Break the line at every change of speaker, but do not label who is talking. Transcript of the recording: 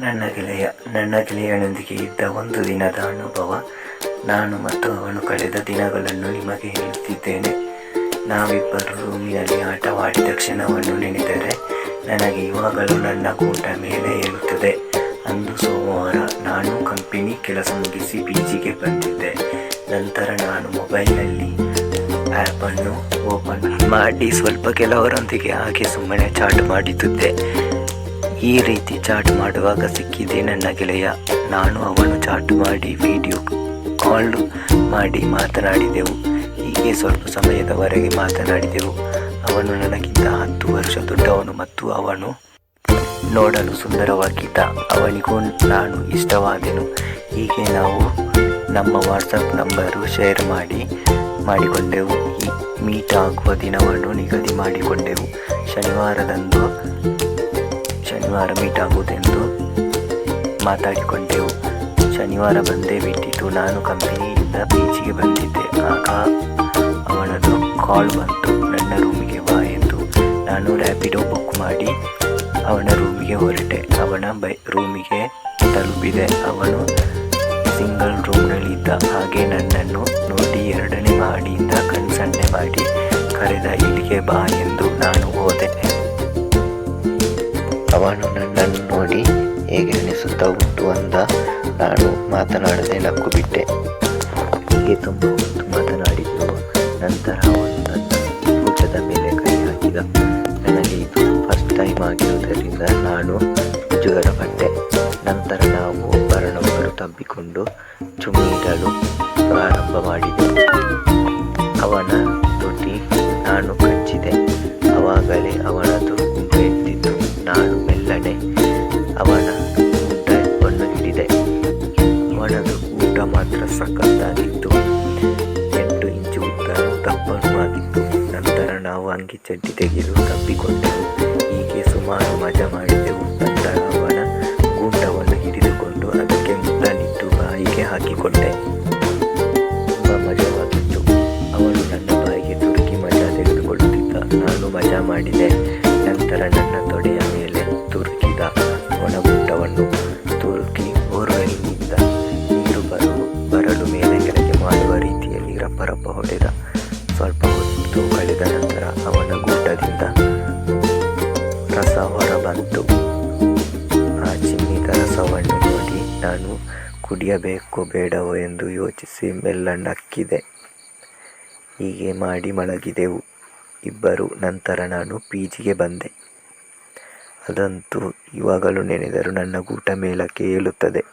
ನನ್ನ ಗೆಳೆಯ, ನನ್ನ ಗೆಳೆಯನೊಂದಿಗೆ ಇದ್ದ ಒಂದು ದಿನದ ಅನುಭವ, ನಾನು ಮತ್ತು ಅವನು ಕಳೆದ ದಿನಗಳನ್ನು ನಿಮಗೆ ಹೇಳುತ್ತಿದ್ದೇನೆ. ನಾವಿಬ್ಬರು ರೂಮಿನಲ್ಲಿ ಆಟವಾಡಿದ ಕ್ಷಣವನ್ನು ನೆನೆದರೆ ನನಗೆ ಇವಾಗಲೂ ನನ್ನ ಕೂಟ ಮೇಲೆ ಏರುತ್ತದೆ. ಅಂದು ಸೋಮವಾರ ನಾನು ಕಂಪನಿ ಕೆಲಸ ಮುಗಿಸಿ ಜಿಗೆ ಬಂದಿದ್ದೆ. ನಂತರ ನಾನು ಮೊಬೈಲ್ನಲ್ಲಿ ಆ್ಯಪನ್ನು ಓಪನ್ ಮಾಡಿ ಸ್ವಲ್ಪ ಕೆಲವರೊಂದಿಗೆ ಹಾಗೆ ಸುಮ್ಮನೆ ಚಾಟ್ ಮಾಡುತ್ತಿದ್ದೆ ಈ ರೀತಿ ಚಾಟ್ ಮಾಡುವಾಗ ಸಿಕ್ಕಿದೆ ನನ್ನ ಗೆಳೆಯ. ನಾನು ಅವನು ಚಾಟ್ ಮಾಡಿ ವಿಡಿಯೋ ಕಾಲ್ ಮಾಡಿ ಮಾತನಾಡಿದೆವು. ಹೀಗೆ ಸ್ವಲ್ಪ ಸಮಯದವರೆಗೆ ಮಾತನಾಡಿದೆವು. ಅವನು ನನಗಿಂತ ಹತ್ತು ವರ್ಷ ದೊಡ್ಡವನು ಮತ್ತು ಅವನು ನೋಡಲು ಸುಂದರವಾಗಿದ್ದ. ಅವನಿಗೂ ನಾನು ಇಷ್ಟವಾದೆನು. ಹೀಗೆ ನಾವು ನಮ್ಮ ವಾಟ್ಸಪ್ ನಂಬರು ಶೇರ್ ಮಾಡಿ, ಮಾಡಿಕೊಂಡೆವು. ಈ ಮೀಟ್ ಆಗುವ ದಿನವನ್ನು ನಿಗದಿ ಮಾಡಿಕೊಂಡೆವು. ಶನಿವಾರದಂದು ಶನಿವಾರ ಮೀಟ್ ಆಗುವುದೆಂದು ಮಾತಾಡಿಕೊಂಡೆವು. ಶನಿವಾರ ಬಂದೇ ಬಿಟ್ಟಿತು. ನಾನು ಕಂಪನಿಯಿಂದ ಬೀಚಿಗೆ ಬಂದಿದ್ದೆ. ಆಗ ಅವನದು ಕಾಲ್ ಬಂತು. ನನ್ನ ರೂಮಿಗೆ ಬಾ ಎಂದು ನಾನು ರ್ಯಾಪಿಡೋ ಬುಕ್ ಮಾಡಿ ಅವನ ರೂಮಿಗೆ ಹೊರಟೆ. ಅವನ ಬೈ ರೂಮಿಗೆ ತಲುಪಿದೆ. ಅವನು ಸಿಂಗಲ್ ರೂಮ್ನಲ್ಲಿದ್ದ ಹಾಗೆ ನನ್ನನ್ನು ನೋಡಿ ಎರಡನೇ ಮಾಡಿಯಿಂದ ಕಣ್ಸನ್ನೆ ಮಾಡಿ ಕರೆದ, ಇಲ್ಲಿಗೆ ಬಾ ಅವನು ನನ್ನನ್ನು ನೋಡಿ ಹೇಗೆ ಅನಿಸುತ್ತಾ ಉಂಟು ಅಂದ. ನಾನು ಮಾತನಾಡದೆ ನಕ್ಕು ಬಿಟ್ಟೆ ಹೀಗೆ ತುಂಬ ಹೊತ್ತು ಮಾತನಾಡಿದ್ದು ನಂತರ ಅವನು ಭುಜದ ಮೇಲೆ ಕೈ ಹಾಕಿದ. ನನಗೆ ಇದು ಫಸ್ಟ್ ಟೈಮ್ ಆಗಿರುವುದರಿಂದ ನಾನು ಮುಜುಗರ ಪಟ್ಟೆ ನಂತರ ನಾವು ಒಬ್ಬರನ್ನೊಬ್ಬರು ತಬ್ಬಿಕೊಂಡು ಚುಮ್ಮಿಡಲು ಪ್ರಾರಂಭ ಮಾಡಿದೆವು. ಅವನ ಊಟ ಮಾತ್ರ ಸಖತ್ತಾಗಿತ್ತು. ಎಂಟು ಇಂಚು ಉದ್ದ ದಪ್ಪನೂ ಆಗಿತ್ತು ನಂತರ ನಾವು ಅಂಗಿ ಚಡ್ಡಿ ತೆಗೆದು ತಪ್ಪಿಕೊಂಡೆವು. ಹೀಗೆ ಸುಮಾರು ಮಜಾ ಮಾಡಿದೆವು. ನಂತರ ಅವನ ಊಟವನ್ನು ಹಿಡಿದುಕೊಂಡು ಅದಕ್ಕೆ ಮುದ್ದನಿಟ್ಟು ಬಾಯಿಗೆ ಹಾಕಿಕೊಂಡೆ. ತುಂಬ ಮಜವಾಗಿತ್ತು. ಅವನು ನನ್ನ ಬಾಯಿಗೆ ತುರುಕಿ ಮಜಾ ತೆಗೆದುಕೊಳ್ಳುತ್ತಿದ್ದ. ನಾನು ಮಜಾ ಮಾಡಿದೆ. ನಂತರ ನನ್ನ ಹೊರಬಂತು ಆ ಚಿಮ್ಮಿದ ರಸವನ್ನು ನೋಡಿ, ನಾನು ಕುಡಿಯಬೇಕೋ ಬೇಡವೋ ಎಂದು ಯೋಚಿಸಿ ಮೆಲ್ಲಣ್ಣಕ್ಕಿದೆ. ಹೀಗೆ ಮಾಡಿ ಮಲಗಿದೆವು. ಇಬ್ಬರು ನಂತರ ನಾನು ಪಿ ಜಿಗೆ ಬಂದೆ. ಅದಂತೂ ಇವಾಗಲೂ ನೆನೆದರೂ ನನ್ನ ಗೂಟ ಮೇಲಕ್ಕೆ ಏಳುತ್ತದೆ.